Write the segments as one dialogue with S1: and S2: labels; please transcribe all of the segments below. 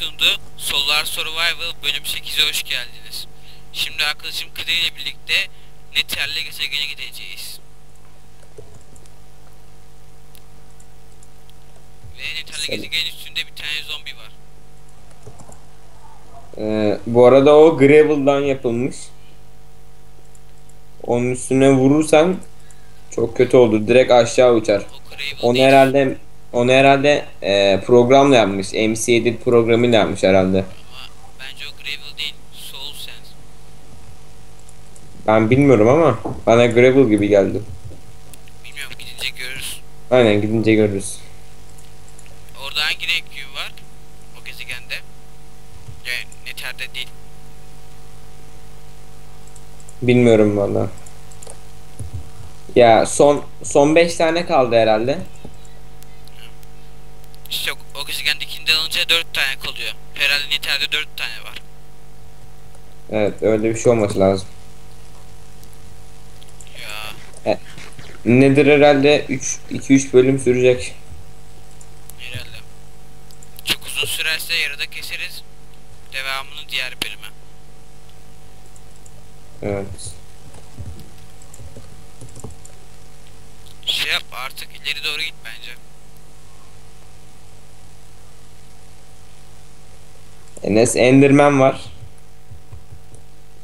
S1: sunduğu Solar Survival bölüm 8'e hoş geldiniz. Şimdi arkadaşım Kadir ile birlikte Nether'le gezegene gideceğiz. Ve
S2: Selam.
S1: gezegenin üstünde bir tane zombi var.
S2: Ee, bu arada o gravel'dan yapılmış. Onun üstüne vurursan çok kötü oldu. Direkt aşağı uçar. Onu herhalde onu herhalde e, programla yapmış. MC7 programıyla yapmış herhalde.
S1: Bence o Gravel değil. Soul Sense.
S2: Ben bilmiyorum ama bana gravel gibi geldi.
S1: Bilmiyorum gidince görürüz.
S2: Aynen gidince görürüz.
S1: Orada hangi renk yün var? O gezegende. Yani Nether'de değil.
S2: Bilmiyorum valla. Ya son son 5 tane kaldı herhalde.
S1: İşte o, o gezegendekinden alınca 4 tane kalıyor. Herhalde Nether'de 4 tane var.
S2: Evet öyle bir şey olması lazım.
S1: Ya
S2: Nedir herhalde 3 2 3 bölüm sürecek.
S1: herhalde. Çok uzun sürerse yarıda keseriz. Devamını diğer bölüme.
S2: Evet.
S1: Şey yap artık ileri doğru git bence.
S2: Enes Enderman var.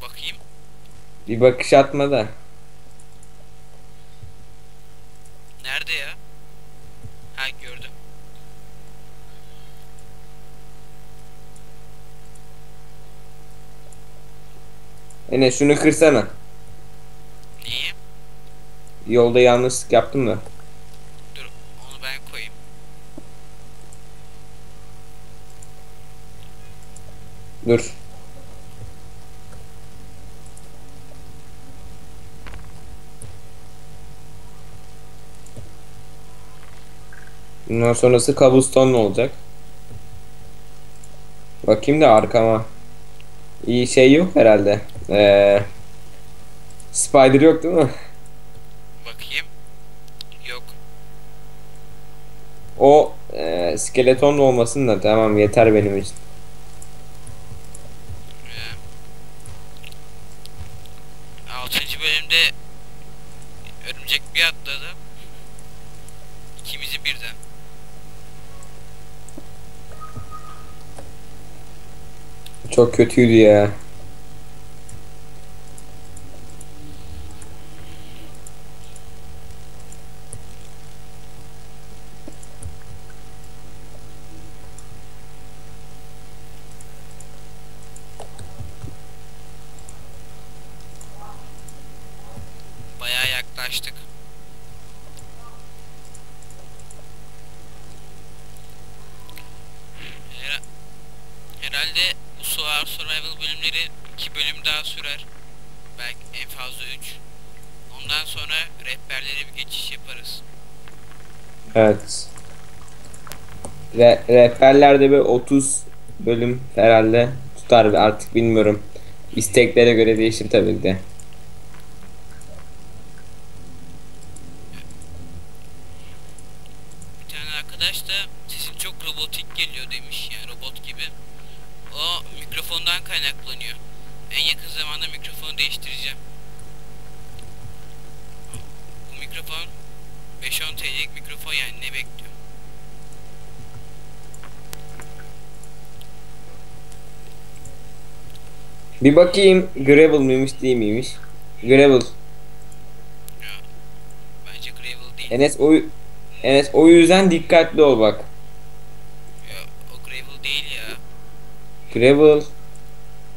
S1: Bakayım.
S2: Bir bakış atma da.
S1: Nerede ya? Ha gördüm.
S2: Enes şunu kırsana.
S1: Niye?
S2: Yolda yanlışlık yaptım da.
S1: Dur onu ben koyayım.
S2: Dur. Bundan sonrası cobblestone olacak. Bakayım da arkama. İyi şey yok herhalde. Ee, spider yok değil mi?
S1: Bakayım. Yok.
S2: O e, skeleton olmasın da tamam yeter benim için. Çok kötüydü ya.
S1: Bayağı yaklaştık. Her- herhalde bu Solar Survival bölümleri 2 bölüm daha sürer. Belki en fazla 3. Ondan sonra rehberlere bir geçiş yaparız.
S2: Evet. Re rehberlerde bir 30 bölüm herhalde tutar artık bilmiyorum. İsteklere göre değişir tabii de.
S1: Bir tane arkadaş da sesin çok robotik geliyor demiş yani robot gibi. O mikrofondan kaynaklanıyor. En yakın zamanda mikrofonu değiştireceğim. Bu mikrofon 5-10 TL'lik mikrofon yani ne bekliyor?
S2: Bir bakayım gravel miymiş değil miymiş. Gravel.
S1: Bence gravel değil.
S2: Enes o Enes o yüzden dikkatli ol bak.
S1: Ya, o gravel değil ya.
S2: Gravel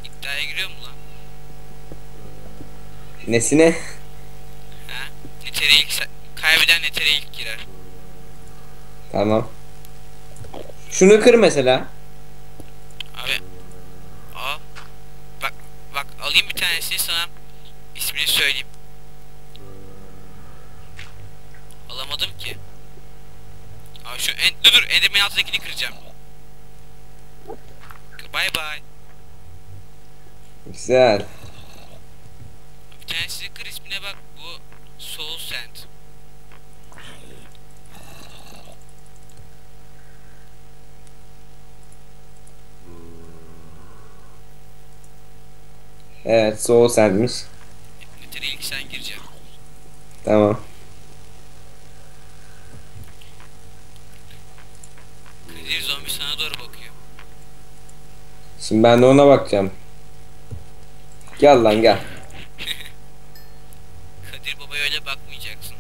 S1: İddiaya giriyor mu lan?
S2: nesine?
S1: Ha? Netere ilk kaybeden Netere ilk girer.
S2: Tamam. Şunu kır mesela. Güzel.
S1: Bir tanesi crispine bak bu soul sand.
S2: Evet soğuk sendmiş.
S1: Niteri ilk sen gireceksin.
S2: Tamam.
S1: Kredi zombi sana doğru bakıyor.
S2: Şimdi ben de ona bakacağım. Gel lan gel.
S1: Kadir babaya öyle bakmayacaksın.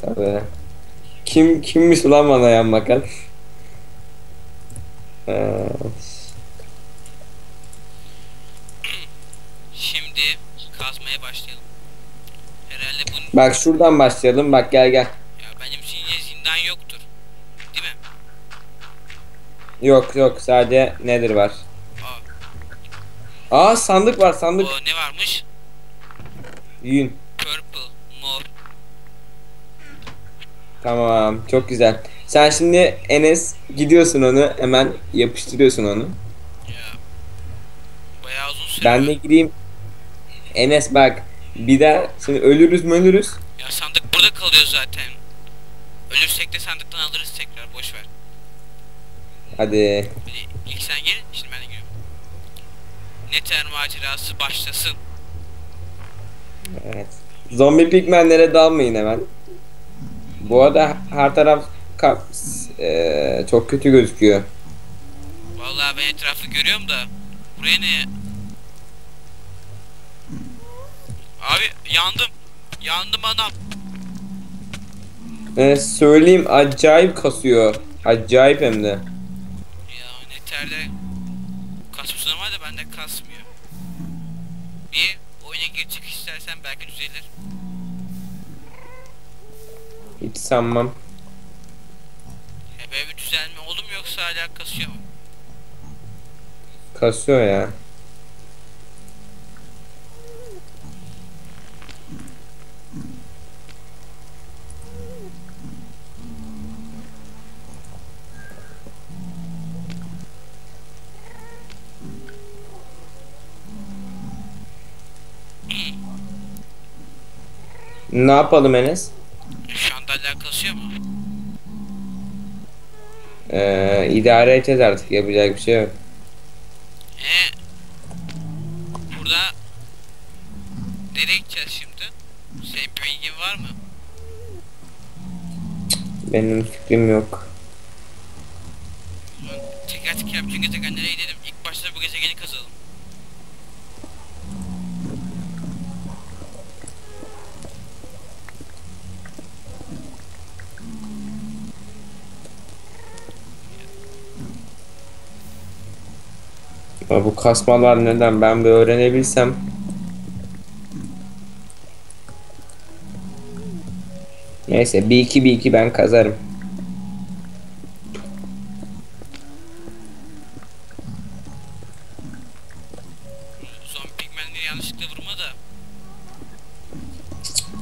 S2: Tabii. Kim kimmiş ulan bana yan bakan? Ee,
S1: Şimdi kazmaya başlayalım. Herhalde bunun
S2: bak şuradan başlayalım. Bak gel gel.
S1: ya benim zihnimde zindan yoktur. Değil mi?
S2: Yok yok sadece nedir var.
S1: Aa,
S2: sandık var sandık.
S1: o ne varmış?
S2: Yün.
S1: Purple, mor.
S2: Tamam çok güzel. Sen şimdi Enes gidiyorsun onu hemen yapıştırıyorsun onu.
S1: Ya. Bayağı uzun süre.
S2: Ben de gideyim. Enes bak bir daha şimdi ölürüz mü ölürüz.
S1: Ya sandık burada kalıyor zaten. Ölürsek de sandıktan alırız tekrar. Boş ver.
S2: Hadi.
S1: Hadi ilk sen gir, şimdi ben de giriyorum. Nether macerası başlasın.
S2: Evet. Zombi pigmenlere dalmayın hemen. Bu arada her taraf eee, çok kötü gözüküyor.
S1: Vallahi ben etrafı görüyorum da buraya ne? Abi yandım. Yandım anam.
S2: Ee, söyleyeyim acayip kasıyor. Acayip hem de.
S1: Ya Nether'de kasmışsın ama da bende kasmıyor. Bir oyuna girecek istersen belki düzelir.
S2: Hiç sanmam.
S1: Ya böyle bir düzelme oldu mu yoksa hala kasıyor mu?
S2: Kasıyor ya. Ne yapalım Enes?
S1: Şu anda hala kasıyor mu?
S2: Ee, idare edeceğiz artık yapacak bir şey yok.
S1: Ee, burada nereye gideceğiz şimdi? Senin bir bilgin var mı?
S2: Benim fikrim yok.
S1: Teker teker bütün gezegenlere gidelim. İlk başta bu gezegeni kazalım.
S2: Ya bu kasmalar neden ben bir öğrenebilsem. Neyse bir iki bir iki ben kazarım.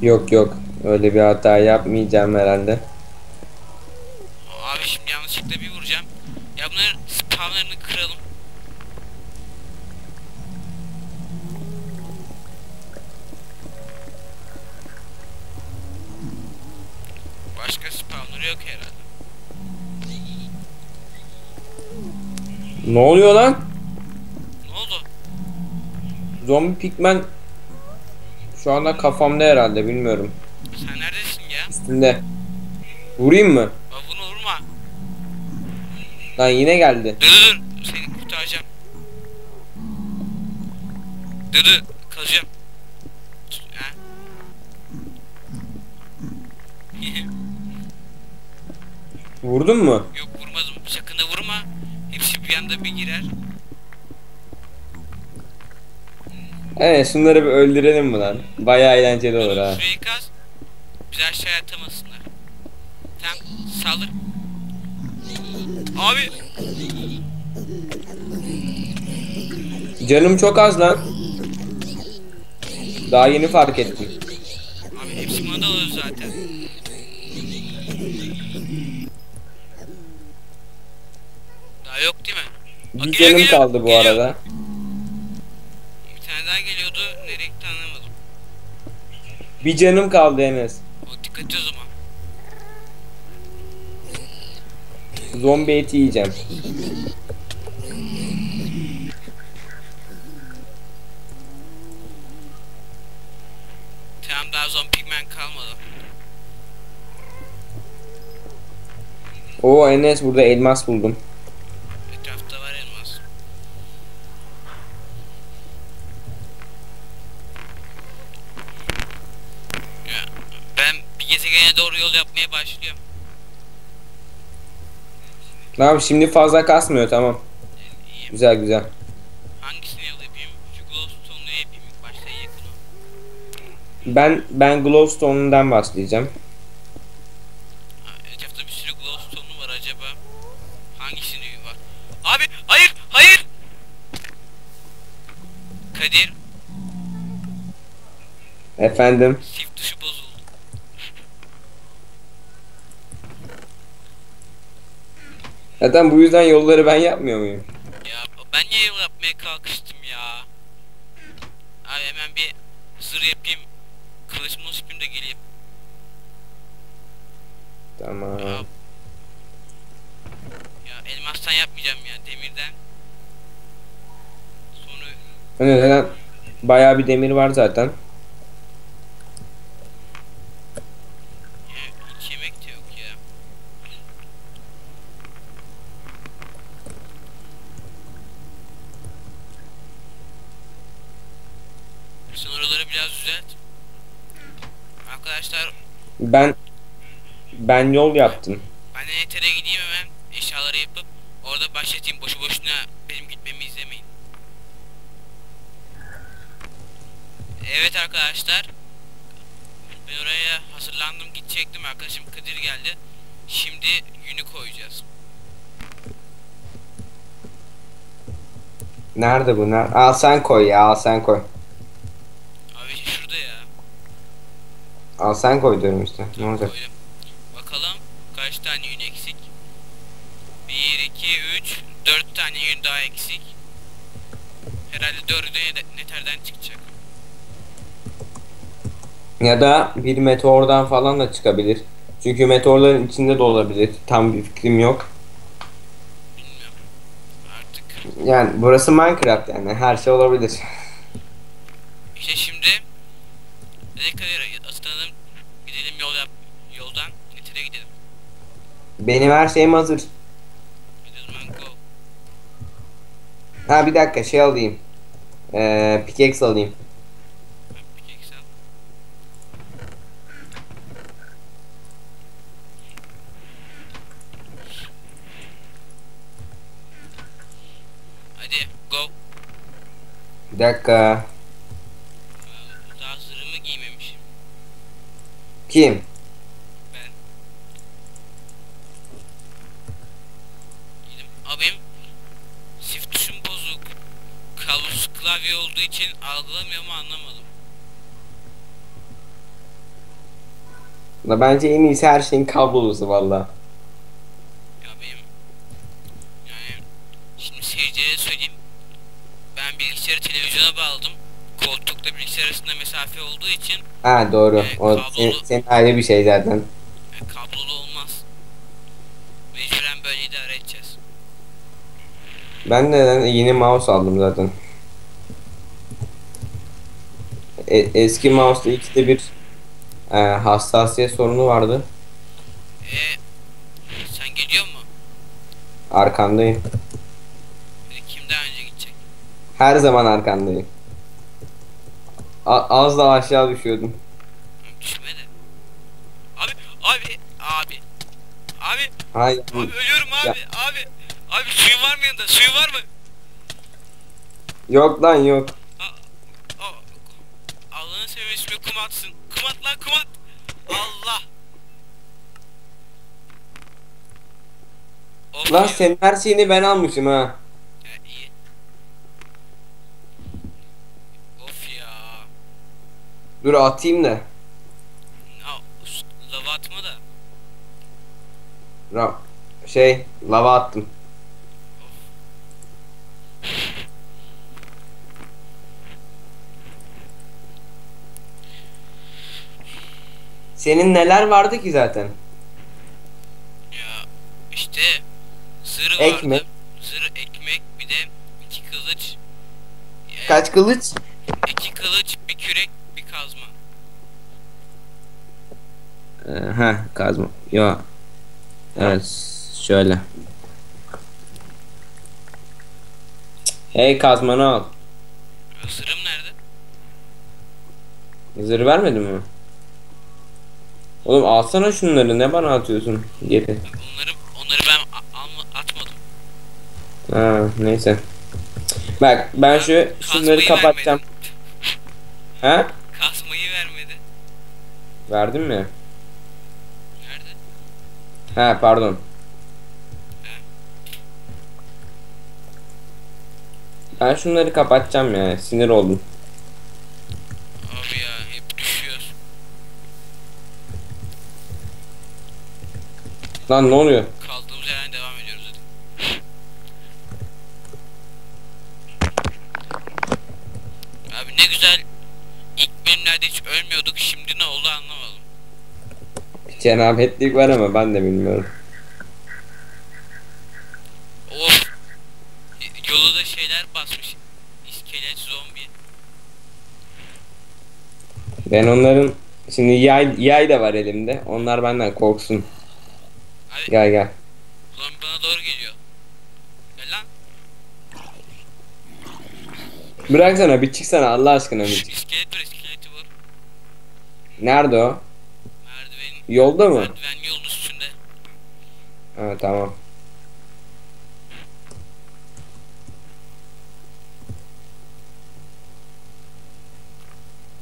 S2: Yok yok öyle bir hata yapmayacağım herhalde.
S1: Abi şimdi yanlışlıkla bir vuracağım. Ya bunların spamlarını kıralım. Yok herhalde.
S2: Ne oluyor lan?
S1: Ne oldu?
S2: Zombi pigmen şu anda kafamda herhalde bilmiyorum.
S1: Sen neredesin ya?
S2: Üstünde. Vurayım mı?
S1: Bak bunu vurma.
S2: Lan yine geldi.
S1: Dur dur dur. Seni kurtaracağım. Dur dur. Kazacağım.
S2: Vurdun mu?
S1: Yok vurmadım. Sakın da vurma. Hepsi bir anda bir girer.
S2: Evet şunları bir öldürelim mi lan? Bayağı eğlenceli olur ha.
S1: Kaz. Bizi aşağıya atamasınlar. Tamam saldır. Abi
S2: Canım çok az lan. Daha yeni fark ettim.
S1: Abi hepsi bana da olur zaten. yok değil mi?
S2: Bir canım
S1: geliyor,
S2: kaldı bu
S1: geliyor.
S2: arada.
S1: Bir tane daha geliyordu. Nereye gitti anlamadım.
S2: Bir canım kaldı Enes.
S1: O dikkatli o zaman.
S2: Zombi eti yiyeceğim.
S1: Tamam daha zombi pigmen kalmadı.
S2: Oo Enes burada elmas buldum.
S1: Gezegene doğru yol yapmaya başlıyorum.
S2: Tamam şimdi fazla kasmıyor tamam.
S1: İyiyim.
S2: Güzel güzel.
S1: Hangisini yol yapayım? Şu glowstone'u yapayım ilk başta en yakını.
S2: Ben ben glowstone'dan başlayacağım.
S1: Etrafta bir sürü glowstone'u var acaba. Hangisini var? Abi hayır hayır. Kadir
S2: Efendim. Zaten bu yüzden yolları ben yapmıyor muyum?
S1: Ya ben niye yol yapmaya kalkıştım ya? Abi hemen bir zırh yapayım. Kılıç mılıç yapayım da geleyim.
S2: Tamam.
S1: Ya, ya elmastan yapmayacağım ya demirden. Sonra
S2: Hani zaten bayağı bir demir var zaten.
S1: ya, hiç yemek de yok ya. Sen oraları biraz düzelt. Arkadaşlar
S2: Ben ben yol yaptım.
S1: ben de netere gideyim hemen eşyaları yapıp orada başlatayım boşu boşuna benim gitmemi izlemeyin. Evet arkadaşlar. Ben oraya hazırlandım gidecektim arkadaşım Kadir geldi. Şimdi yünü koyacağız.
S2: Nerede bu? Nerede? Al sen koy ya al sen koy.
S1: Abi şurada ya.
S2: Al sen koy diyorum işte. Ne olacak?
S1: Koydum. Bakalım kaç tane yün eksik. 1, 2, 3, 4 tane yün daha eksik. Herhalde 4'ü de neterden çıkacak.
S2: Ya da bir meteordan falan da çıkabilir. Çünkü meteorların içinde de olabilir. Tam bir fikrim yok. Yani burası Minecraft yani her şey olabilir.
S1: İşte şimdi ne kadar ısıtalım gidelim yol yap yoldan netere gidelim.
S2: Benim her şeyim hazır. Ha bir dakika şey alayım. Ee, pickaxe alayım.
S1: Ben pickaxe al. Hadi go.
S2: Bir dakika.
S1: Daha zırhımı giymemişim.
S2: Kim?
S1: Ben. Giydim. Abim shift tuşum bozuk. Kablosuz klavye olduğu için algılamıyor mu anlamadım.
S2: La bence en iyisi her şeyin kablolusu valla.
S1: Ya benim yani şimdi seyircilere söyleyeyim. Ben bilgisayarı televizyona bağladım. Koltukla bilgisayar arasında mesafe olduğu için
S2: Ha doğru.
S1: Evet,
S2: O senin, senin ayrı bir şey zaten.
S1: yani kablolu olmaz. Mecburen böyle idare edeceğiz.
S2: Ben de yeni mouse aldım zaten. E- eski mouse'da ikide bir e, hassasiyet sorunu vardı.
S1: E sen geliyor mu?
S2: Arkandayım.
S1: E, kim daha önce gidecek?
S2: Her zaman arkandayım. A- az daha aşağı düşüyordum.
S1: Hı, Düşme de. Abi abi abi. Abi
S2: Hayır.
S1: abi ölüyorum abi
S2: Ya.
S1: abi. Abi suyun var mı yanında? Suyun var mı?
S2: Yok lan yok.
S1: Allah'ın sevmesi mi kum atsın. Kum at lan kum at. Allah. Of
S2: Lan
S1: ya.
S2: senin her şeyini ben almışım ha.
S1: Ya, iyi. Of ya.
S2: Dur atayım da.
S1: Lava atma da.
S2: Ra- şey lava attım. Senin neler vardı ki zaten?
S1: Ya işte zırh
S2: Ekmek.
S1: vardı. Zırh ekmek bir de iki kılıç. Ya,
S2: Kaç kılıç?
S1: İki kılıç bir kürek bir kazma.
S2: Ee, ha kazma. Yo. Evet şöyle. Hey kazmanı al.
S1: Sırım nerede?
S2: Zırh vermedin mi? Oğlum alsana şunları ne bana atıyorsun geri.
S1: Onları onları ben atmadım.
S2: Ha neyse. Bak ben şu şunları
S1: Kazmayı
S2: kapatacağım.
S1: vermedin.
S2: Ha?
S1: Kazmayı vermedi.
S2: Verdin mi? Ha pardon. Ben şunları kapatacağım ya. Sinir oldum.
S1: Abi ya hep düşüyoruz.
S2: Lan ne oluyor? Cenabetlik var ama ben de bilmiyorum.
S1: Of. Yolu da şeyler basmış. İskelet zombi.
S2: Ben onların şimdi yay, yay da var elimde. Onlar benden korksun.
S1: Abi
S2: Gel gel.
S1: zombi bana doğru geliyor. Gel lan.
S2: Bıraksana bir çıksana Allah aşkına bir çık.
S1: İskelet var iskeleti var.
S2: Nerede o? Yolda mı?
S1: merdiven yolun üstünde.
S2: Ha tamam.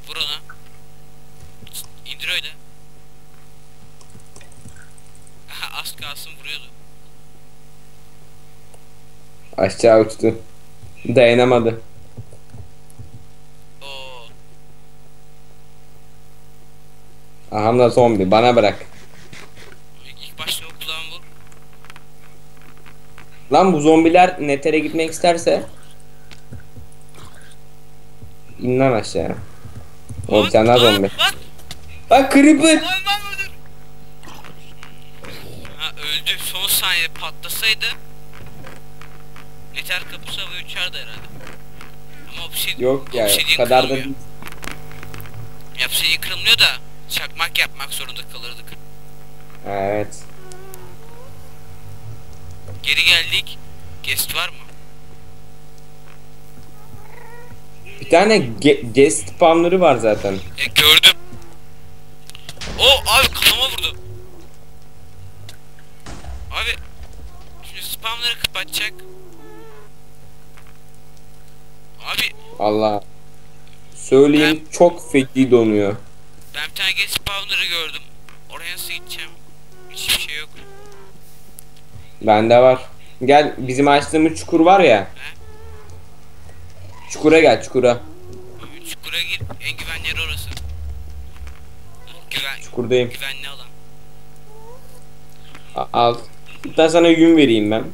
S1: Vur ona. İndir öyle. Aha az kalsın vuruyordu.
S2: Aşağı uçtu. Dayanamadı.
S1: Oo.
S2: Aham da zombi bana bırak.
S1: İlk, başta o kulağın vur.
S2: Lan bu zombiler netere gitmek isterse İn lan aşağıya. O bir tane daha zombi.
S1: Lan
S2: Bak creeper.
S1: lan. Ha öldü. Son saniyede patlasaydı Neter kapısı havaya uçardı herhalde. Ama obsidian,
S2: Yok ya
S1: obsidian
S2: o kadar da
S1: obsidian kırılmıyor da çakmak yapmak zorunda kalırdık.
S2: Evet.
S1: Geri geldik. Guest var mı?
S2: Bir tane ge- guest spawner'ı var zaten.
S1: E gördüm. O abi kafama vurdu. Abi şimdi spamları kapatacak. Abi
S2: Allah. Söyleyeyim çok feci donuyor.
S1: Ben bir tane geç spawner'ı gördüm. Oraya nasıl gideceğim? Hiçbir şey yok.
S2: Bende var. Gel bizim açtığımız çukur var ya. Çukura gel çukura.
S1: Çukura gir. En güvenli yer orası. Güven,
S2: Çukurdayım.
S1: güvenli alan.
S2: A- al. Hatta sana yün vereyim ben.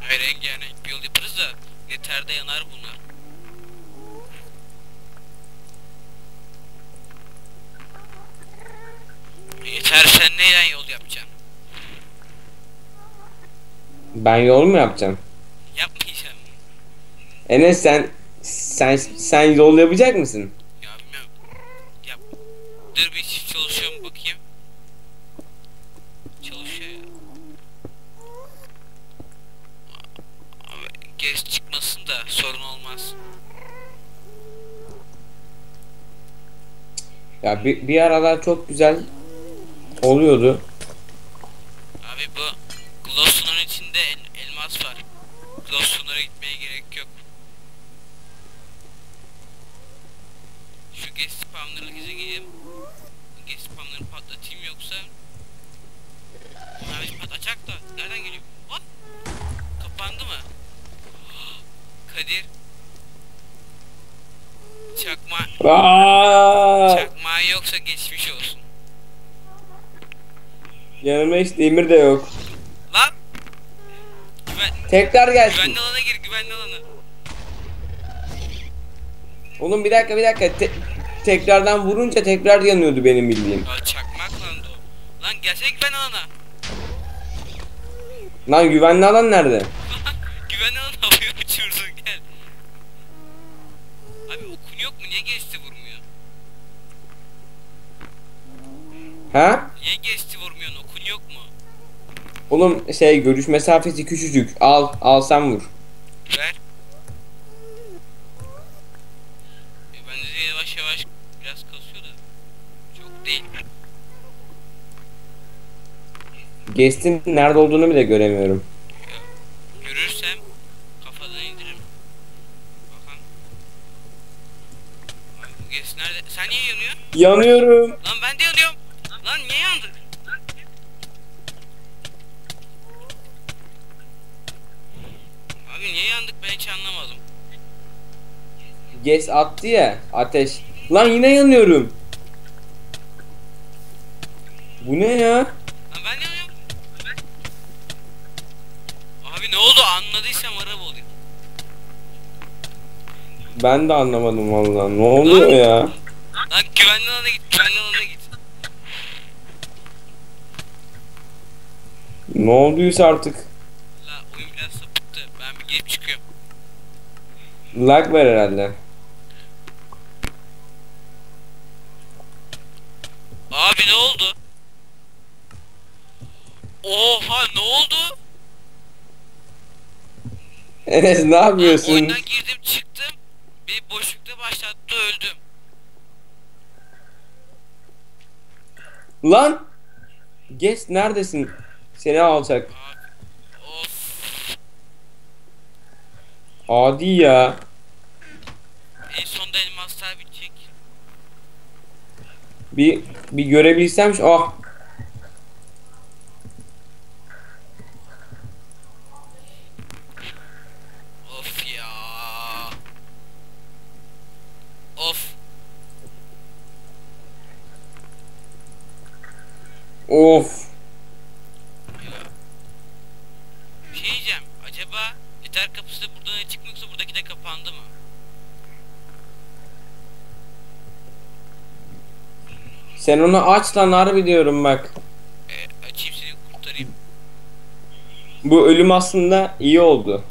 S1: Hayır en yani yol yaparız da yeterde yanar bunlar. Yeter sen neyle yol yapacaksın?
S2: Ben yol mu yapacağım?
S1: Yapmayacağım.
S2: Enes sen sen sen yol yapacak mısın?
S1: Ya bilmiyorum. Yap. Dur bir çalışıyor mu bakayım. Çalışıyor gez çıkmasın da sorun olmaz.
S2: Ya bir, bir aralar çok güzel oluyordu.
S1: Abi bu Glowstone'un içinde el- elmas var. Glowstone'lara gitmeye gerek yok. Şu guest spawner'lık ize gideyim. Guest spawner'ı patlatayım yoksa Onlar hiç patlatacak da nereden geliyor? What? Kapandı mı? Kadir Çakma
S2: Aa!
S1: Çakmağı yoksa geçmiş olsun.
S2: Yanıma hiç demir de yok.
S1: Lan! Güven,
S2: Tekrar gelsin.
S1: güvenli alana gir güvenli alana.
S2: Oğlum bir dakika bir dakika. Te- tekrardan vurunca tekrar yanıyordu benim bildiğim.
S1: Ya çakmak lan o. Lan gelsene güvenli alana.
S2: Lan güvenli alan nerede?
S1: güvenli alana havaya uçurdun gel. Abi okun yok mu? Niye geçti vurmuyor?
S2: Ha? Oğlum şey görüş mesafesi küçücük. Al, al sen vur.
S1: Ver. E ben de yavaş yavaş biraz kasıyor da. Çok değil.
S2: Guest'in nerede olduğunu bile göremiyorum.
S1: Görürsem kafadan indiririm. Bakalım. Abi bu gez nerede? Sen niye yanıyorsun?
S2: Yanıyorum.
S1: Lan ben de yanıyorum. Lan niye yandık? Abi niye yandık ben hiç anlamadım.
S2: Guest attı ya ateş. Lan yine yanıyorum. Bu ne ya?
S1: Lan ben yanıyorum. Abi ne oldu anladıysam araba olayım.
S2: Ben de anlamadım vallahi. Ne oluyor ya?
S1: Lan güvenli alana git güvenli alana git.
S2: Ne olduysa artık. Lag var herhalde.
S1: Abi ne oldu? Oha ne oldu?
S2: Enes ne yapıyorsun?
S1: oyundan girdim çıktım. Bir boşlukta başlattı öldüm.
S2: Lan! Guest neredesin? Seni alacak.
S1: Abi. Of.
S2: Adi ya.
S1: En sonunda elmaslar bitecek.
S2: Bir bir görebilsem şu ah
S1: Of ya. Of.
S2: of. Sen onu aç lan harbi diyorum bak.
S1: E, açayım seni kurtarayım.
S2: Bu ölüm aslında iyi oldu.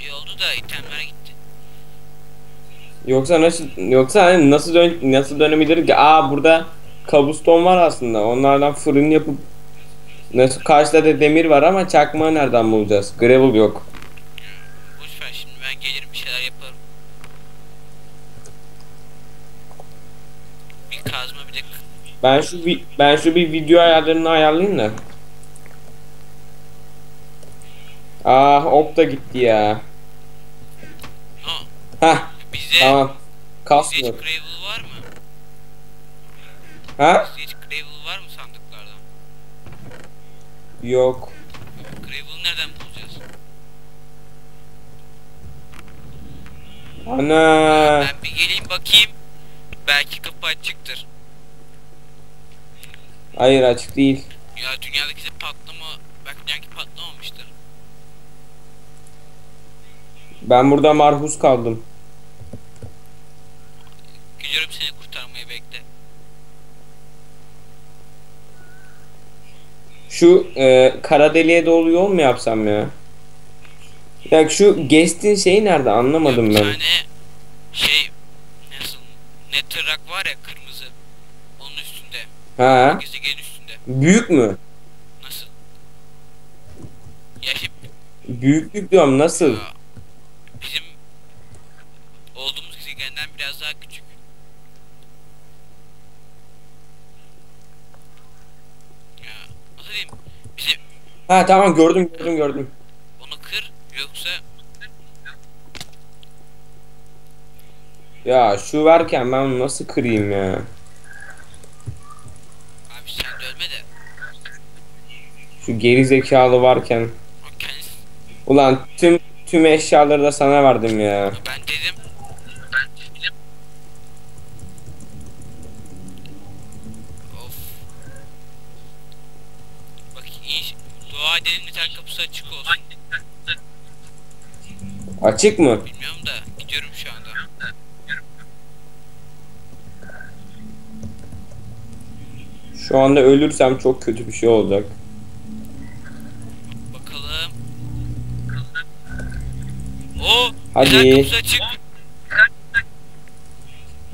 S1: İyi oldu da itemler gitti.
S2: Yoksa nasıl yoksa hani nasıl dön nasıl dönebilir ki? Aa burada kabuston var aslında. Onlardan fırın yapıp nasıl karşıda da demir var ama çakmağı nereden bulacağız? Gravel yok.
S1: Boş ver şimdi ben gelirim bir şeyler yaparım. Bir kazma bir de k-
S2: Ben şu bir ben şu bir video ayarlarını ayarlayayım da. Ah ok da gitti ya. Heh
S1: bize
S2: tamam. Kasmıyor.
S1: gravel var mı?
S2: Ha?
S1: Bizde hiç gravel var mı sandıklardan?
S2: Yok.
S1: Gravel nereden bulacağız?
S2: Ana.
S1: Ben bir geleyim bakayım. Belki kapı açıktır.
S2: Hayır açık değil.
S1: Ya dünyadaki de patlama belki dünyadaki patlamamıştır.
S2: Ben burada marhus kaldım.
S1: Geliyorum seni kurtarmaya bekle.
S2: Şu e, kara deliğe doğru yol mu yapsam ya? Ya şu guest'in şeyi nerede anlamadım
S1: ya bir
S2: ben.
S1: tane şey nasıl netherrack var ya kırmızı.
S2: Ha?
S1: Gezegenin üstünde.
S2: Büyük mü?
S1: Nasıl? Ya hep
S2: Büyüklük diyorum nasıl?
S1: ya, bizim olduğumuz gezegenden biraz daha küçük. Ya nasıl diyeyim? Bizim
S2: Ha tamam gördüm gördüm gördüm.
S1: onu kır yoksa
S2: Ya şu verken ben nasıl kırayım ya?
S1: abi sen de ölme de.
S2: Şu geri zekalı varken. Ulan tüm tüm eşyaları da sana verdim ya.
S1: ben dedim. Ben dedim. Of. Bak iyi. Dua edelim metal kapısı açık olsun.
S2: Açık mı?
S1: Bilmiyorum da gidiyorum şu anda.
S2: Şu anda ölürsem çok kötü bir şey olacak. Hadi.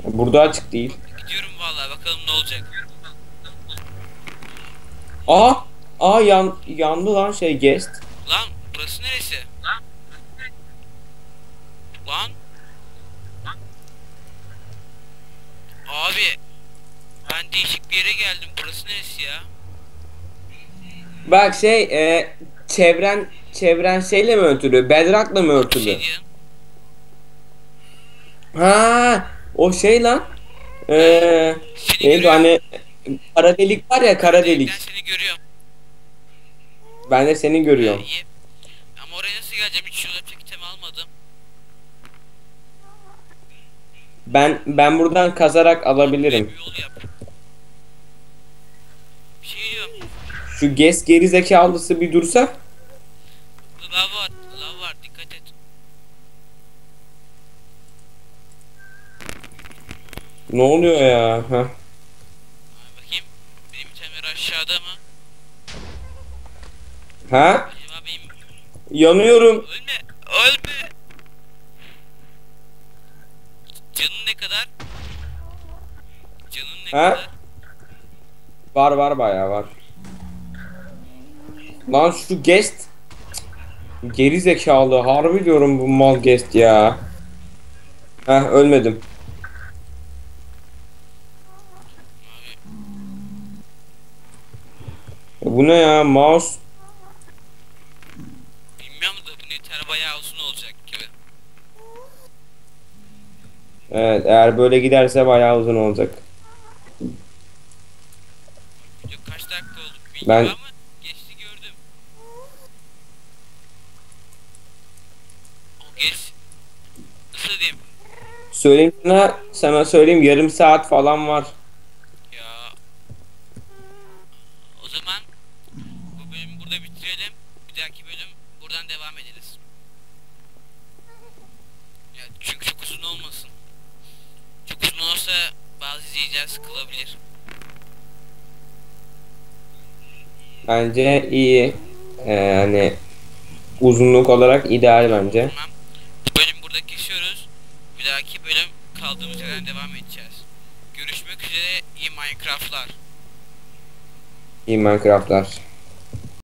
S2: Burada açık değil.
S1: Gidiyorum vallahi bakalım ne olacak.
S2: Aha! Aa yan, yandı lan şey guest.
S1: Lan burası neresi? Lan. Abi. Ben değişik bir yere geldim. Burası neresi ya?
S2: Bak şey e, çevren çevren şeyle mi örtülü? Bedrock'la mı örtülü?
S1: Obsidian.
S2: Ha, o şey lan. Ee,
S1: Seni
S2: neydi
S1: görüyorum.
S2: hani kara delik var ya kara delik.
S1: Ben seni görüyorum.
S2: Ben de seni görüyorum.
S1: İyi. Ama oraya nasıl geleceğim? Hiç yol yapacak item almadım.
S2: Ben ben buradan kazarak alabilirim.
S1: Bir yol yap. Bir şey diyorum.
S2: Şu guest geri zekalısı bir dursa.
S1: Lav var.
S2: Ne oluyor ya? Heh.
S1: Bakayım. Benim itemler aşağıda mı?
S2: Ha?
S1: Acaba benim...
S2: Yanıyorum.
S1: Ölme. Ölme. Canın ne kadar? Canın ne
S2: Ha?
S1: kadar?
S2: Var var bayağı var. Lan şu guest geri zekalı harbi diyorum bu mal guest ya. Heh ölmedim. Bu ne ya mouse?
S1: Bilmiyorum da bu yeter bayağı uzun olacak gibi.
S2: Evet eğer böyle giderse bayağı uzun olacak.
S1: Video kaç dakika oldu bilmiyorum
S2: Ben-
S1: ama geçti gördüm. O geç. Nasıl diyeyim?
S2: Söyleyeyim sana, sana söyleyeyim yarım saat falan var.
S1: Ya. O zaman bu bölümü burada bitirelim. Bir dahaki bölüm buradan devam ederiz. Ya çünkü çok uzun olmasın. Çok uzun olursa izleyiciler sıkılabilir.
S2: Bence iyi. Ee, yani uzunluk olarak ideal bence.
S1: Tamam. Bu bölüm burada kesiyoruz. Bir dahaki bölüm kaldığımız yerden devam edeceğiz. Görüşmek üzere iyi Minecraft'lar.
S2: İyi Minecraft'lar.